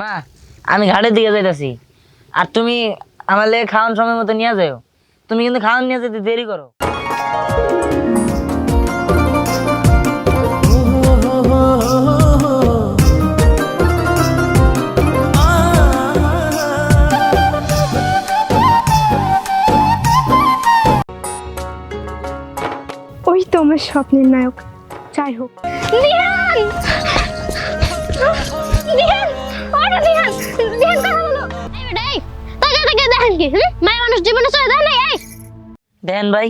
মা, আমি ঘাটের দিকে যাইতাছি। আর তুমি আমার লেগে খাওয়ান সময় মতো নিয়ে যাও। তুমি কিন্তু খাওয়ান নিয়ে যেতে দেরি করো। ওই তো আমার স্বপ্নের নায়ক। যাই হোক। কি হুম? মায়ের মানুষ জীবনে চলে যায় না এই! দেখেন ভাই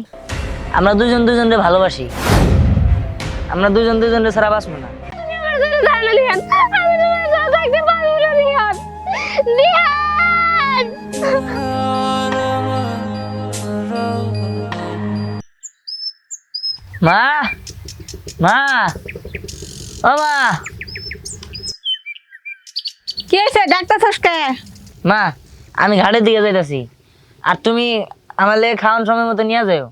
আমরা দুজন দুজনকে ভালোবাসি। আমরা দুজন দুজনকে ছাড়া বাঁচবো না। মা মা ও মা। কি হয়েছে? ডাক্তার সসকে মা আমি ঘাটের দিকে যাইতেছি। আর তুমি আমার লেগে খাওয়ান সময় মতো নিয়ে যাও।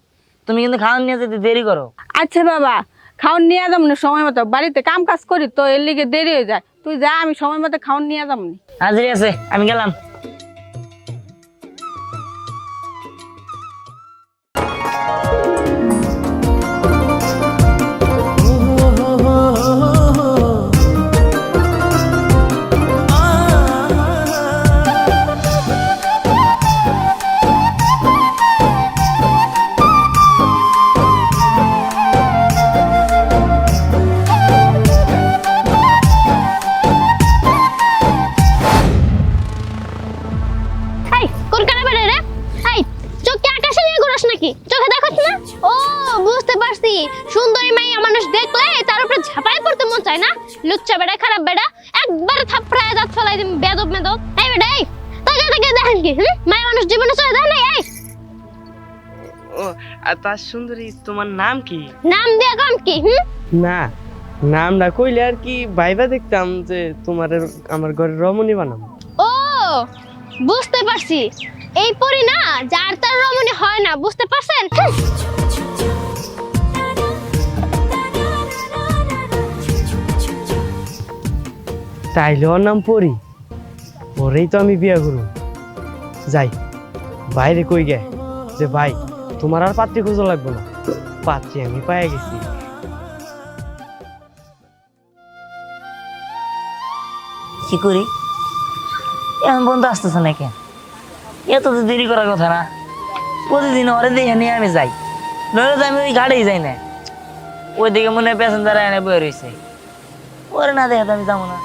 তুমি কিন্তু খাওয়ান নিয়ে যেতে দেরি করো। আচ্ছা বাবা খাওন নিয়ে যাব না সময় মতো। বাড়িতে কাম কাজ করি তো এর লিগে দেরি হয়ে যায়। তুই যা আমি সময় মতো খাওন নিয়ে যাব না। হাজির আছে আমি গেলাম। নাকি চোখে দেখছ না? ও বুঝতে পারছি। সুন্দরী মাইয়া মানুষ দেখলে তার উপরে ঝাঁপাই পড়তে মন চায় না? লুচ্চা বেড়া খারাপ বেড়া একবার থাপড়ায় দাঁত ফলাই দিম বেদব মেদব। এই বেড়া এই তাকে তাকে দেখেন কি হুম? মাইয়া মানুষ জীবনে চলে যায় না এই। ও আর তার সুন্দরী তোমার নাম কি? নাম দিয়া কাম কি হুম? না নামটা কইলে আর কি ভাইবা দেখতাম যে তোমার আমার ঘরে রমণী বানাম ও বুঝতে পারছি। এই পরি না যার তার রমণী হয় না বুঝতে পারছেন। তাইলে ওর নাম পরি ওরেই তো আমি বিয়ে করব। যাই বাইরে কই গে? যে ভাই তোমার আর পাত্রী খুঁজো লাগবে না। পাত্রী আমি পায়ে গেছি। কি করি? এখন পর্যন্ত আসতেছে না কেন এত তো দেরি করার কথা না। প্রতিদিন ওরে দেখে নিয়ে আমি যাই। নইলে তো আমি ওই গাড়িই যাই না। ওইদিকে মনে হয় প্যাসেঞ্জার এনে বয়ে রয়েছে। ওরে না দেখে আমি যাব না।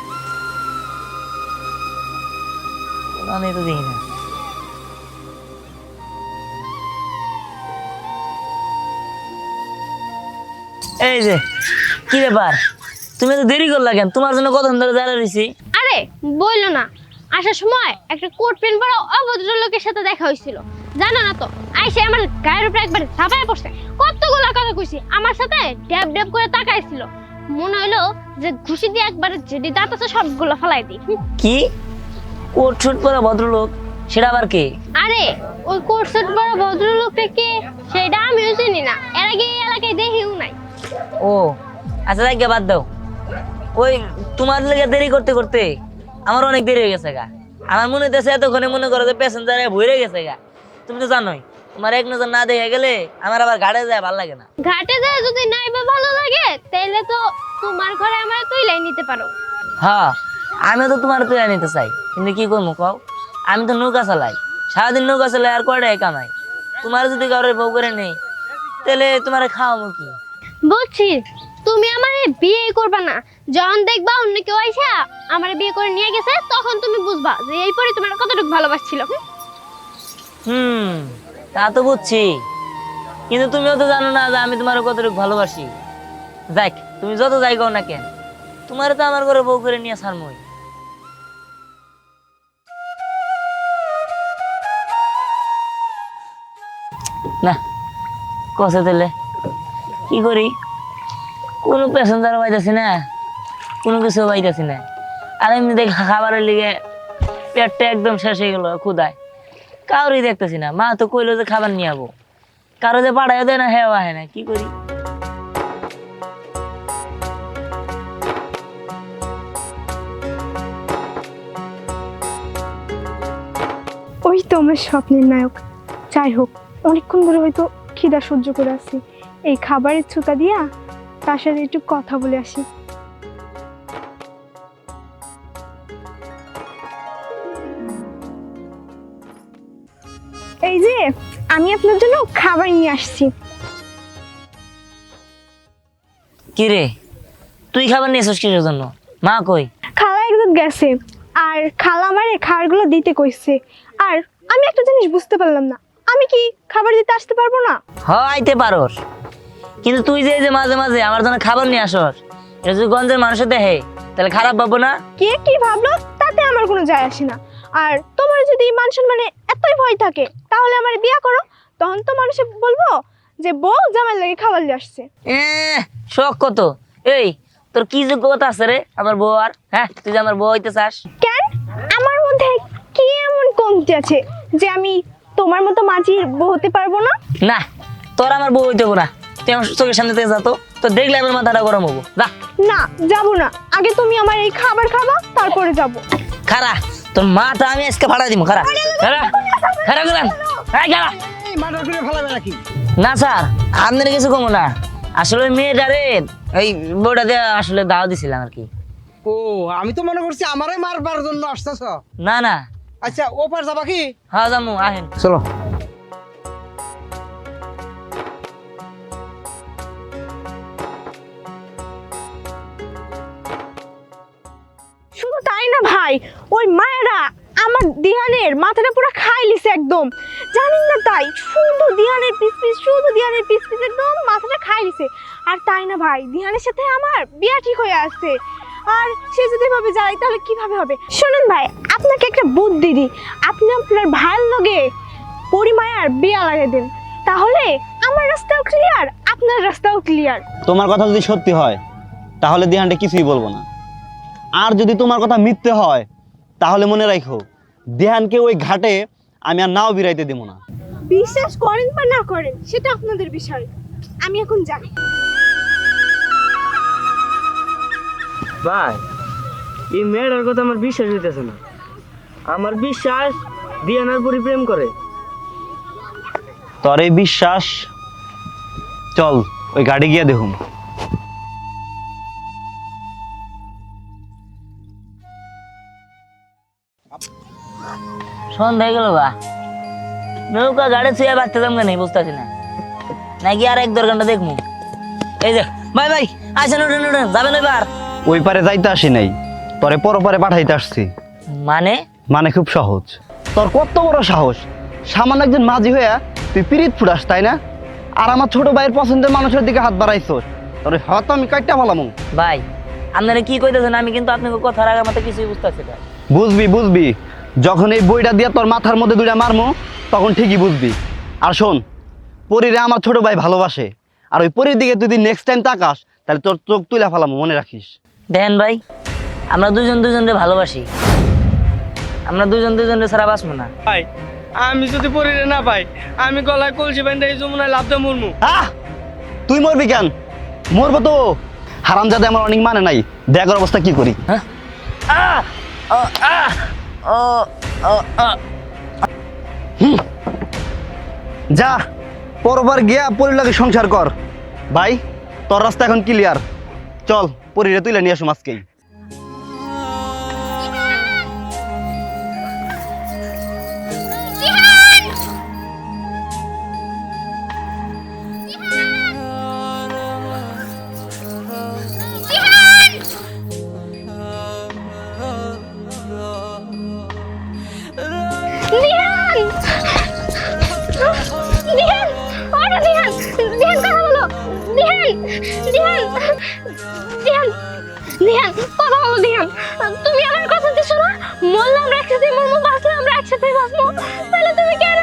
আমি তো দেখি না। এই যে, কি ব্যাপার? তুমি তো দেরি করলা কেন? তোমার জন্য কতক্ষণ ধরে দাঁড়িয়ে রয়েছি? আরে বলল না। আসার সময় একটা কোট প্যান্ট পরা অভদ্র লোকের সাথে দেখা হয়েছিল। জানো না তো আইসে আমার গায়ের উপরে একবার ঝাঁপায় পড়ছে। কতগুলো কথা কইছি আমার সাথে ড্যাব ড্যাব করে তাকাইছিল। মনে হলো যে ঘুষি দিয়ে একবার যেটি দাঁত আছে সবগুলো ফেলাই দিই। কি? কোট ছুট পরা ভদ্রলোক? সেটা আবার কে? আরে ওই কোট সেট পরা ভদ্রলোকটা কে? সেটা আমিও চিনি না। এর আগে এই এলাকায় দেখিও নাই। ও আচ্ছা যাই বাদ দাও। ওই তোমার লেগে দেরি করতে করতে। আমার অনেক দেরি হয়ে গেছে গা। আমার মনে হইতেছে এতক্ষণে মনে করো যে প্যাসেঞ্জারে ভরে গেছে গা। তুমি তো জানোই তোমার এক নজর না দেখে গেলে আমার আবার ঘাটে যায় ভালো লাগে না। ঘাটে যায় যদি নাই বা ভালো লাগে তাহলে তো তোমার ঘরে আমার তুইলাই নিতে পারো। হ্যাঁ আমি তো তোমার তুলে নিতে চাই। কিন্তু কি করব কও? আমি তো নৌকা চালাই। সারাদিন নৌকা চালাই আর কয়টাই কামাই? তোমার যদি কারোর বউ করে নেই তাহলে তোমার খাওয়াবো কি? বলছি তুমি আমার বিয়ে করবা না। যখন দেখবা অন্য কেউ আইসা আমার বিয়ে করে নিয়ে গেছে, তখন তুমি বুঝবা যে এই পরে তোমার কতটুকু ভালোবাসছিল। হুম? তা তো বুঝছি। কিন্তু তুমিও তো জানো না যে আমি তোমার কতটুকু ভালোবাসি। যাক, তুমি যত যাই কও না কেন, তোমার তো আমার ঘরে বউ করে নিয়ে ছাড়মই। না, কষে দিলে। কি করি? কোনো প্যাসেঞ্জার পাইতেছি না। কোনো কিছু পাইতেছি না। আর এমনি দেখ খাবারের লিগে পেটটা একদম শেষ হয়ে গেল ক্ষুদায় কারোরই দেখতেছি না। মা তো কইলো যে খাবার নিয়ে যাব কারও যে পাঠায় দেয় না হ্যাঁ আহে না। কি করি? ওই তো আমার স্বপ্নের নায়ক। যাই হোক, অনেকক্ষণ ধরে হয়তো খিদা সহ্য করে আছি। এই খাবারের ছুতা দিয়া তার সাথে একটু কথা বলে আসি। এই যে আমি আপনার জন্য খাবার নিয়ে আসছি। কি রে? তুই খাবার নিয়েছিস কিসের জন্য? মা কই? খালা একদম গেছে আর খালা আমারে খাবারগুলো দিতে কইছে। আর আমি একটা জিনিস বুঝতে পারলাম না আমি কি খাবার দিতে আসতে পারব না? হয়তে পারোস। কিন্তু তুই যে এই যে মাঝে মাঝে আমার জন্য খাবার নিয়ে আসস এটা যদি গঞ্জের মানুষের দেখে তাহলে খারাপ পাবো না? কে কি ভাবলো? তাতে আমার কোনো যায় আসে না। আর তোমার যদি মান সম্মানে এতই ভয় থাকে তাহলে আমার বিয়া করো। তখন তো মানুষে বলব যে বউ জামাই লাগে খাবার নিয়ে আসছে। এ শখ কত? এই তোর কি যোগ্যতা আছে রে আমার বউ আর? হ্যাঁ তুই যে আমার বউ হইতে চাস? কেন? আমার মধ্যে কি এমন কমতি আছে যে আমি তোমার মতো মাঝির বউ হতে পারব না? না তোর আমার বউ হইতে না। তুই আমার চোখের সামনে থেকে যা তো তো দেখলে আমার মাথাটা গরম হব। যা। না যাব না। আগে তুমি আমার এই খাবার খাবা তারপরে যাব। খারা তোর মাটা আমি আজকে ভাড়া দিব খারা। খারা খারা এই ফেলাবে নাকি না স্যার আপনার কিছু কমো না। আসলে মেয়েটারে ওই বউটা দিয়ে আসলে দাওয়া দিছিলাম আর কি। ও আমি তো মনে করছি আমারে মারবার জন্য আসতেছ। না না। আচ্ছা ওপার যাবা কি? হ্যাঁ জামু আহেন। চলো। ভাই ওই মায়েরা আমার দিহানের মাথাটা পুরো খাই লিছে একদম। জানেন না তাই? শুধু দিহানের পিস পিস, শুধু দিহানের পিস একদম মাথাটা খাই লিছে। আর তাই না ভাই, দিহানের সাথে আমার বিয়া ঠিক হয়ে আসছে আর সে যদি ভাবে যায়, তাহলে কীভাবে হবে? শুনুন ভাই, আপনাকে একটা বুদ্ধি দিই। আপনি আপনার ভাইয়ের লগে পরিমায়ার বিয়া লাগিয়ে দেন। তাহলে আমার রাস্তাও ক্লিয়ার আপনার রাস্তাও ক্লিয়ার তোমার কথা যদি সত্যি হয়, তাহলে দিহানটা কিছুই বলব না। আর যদি তোমার কথা মিথ্যে হয় তাহলে মনে রাখো দেহানকে ওই ঘাটে আমি আর নাও বিরাইতে দেবো না। বিশ্বাস করেন বা না করেন সেটা আপনাদের বিষয়। আমি এখন যাই। ভাই এই মেয়েটার কথা আমার বিশ্বাস হইতেছে না। আমার বিশ্বাস দিয়ানার পরি প্রেম করে। তোর এই বিশ্বাস চল ওই গাড়ি গিয়ে দেখুন সন্ধ্যা হয়ে গেল বা নৌকা গাড়ি ছুঁয়ে বাঁচতে বুঝতেছি না। নাকি আর এক দেখব এই যে ভাই ভাই আসেন উঠেন উঠেন যাবেন এবার। ওই পারে যাইতে আসি নাই তোরে পরপারে পাঠাইতে আসছি। মানে? মানে খুব সহজ। তোর কত বড় সাহস। সামান্য একজন মাঝি হইয়া তুই পিরিত ফুটাস তাই না? আর আমার ছোট ভাইয়ের পছন্দের মানুষের দিকে হাত বাড়াইছস। তোর হয়তো আমি কাইটা ফেলামু। ভাই আপনারা কি কইতেছেন? আমি কিন্তু আপনাকে কথার আগে মতো কিছুই বুঝতেছি না। বুঝবি বুঝবি। যখন এই বইটা দিয়ে তোর মাথার মধ্যে দুইটা মারমু তখন ঠিকই বুঝবি। আর শোন পরীরে আমার ছোট ভাই ভালোবাসে আর ওই পরীর দিকে তুই যদি নেক্সট টাইম তাকাস তাহলে তোর চোখ তুলে ফেলামু মনে রাখিস। দেখেন ভাই আমরা দুজন দুজনকে ভালোবাসি। আমরা দুজন দুজনকে ছাড়া বাঁচবো না। ভাই আমি যদি পরিরে না পাই আমি গলায় কলসি বেঁধে এই যমুনায় লাভ দিয়ে মরমু। আহ! তুই মরবি কেন? মরবো তো। হারাম যাতে আমার অনেক মানে নাই। দেখার অবস্থা কি করি? হ্যাঁ? আহ! আহ! যা, পরবার গিয়া পরির লাগে সংসার কর। ভাই, তোর রাস্তা এখন ক্লিয়ার চল, পরিরে তুইলে নিয়ে আসুম আজকেই। তুমি আমার কথা দিছো না? মরলে আমরা একসাথে মরবো বাঁচলাম আমরা একসাথে বাঁচবো। তাহলে তুমি কেন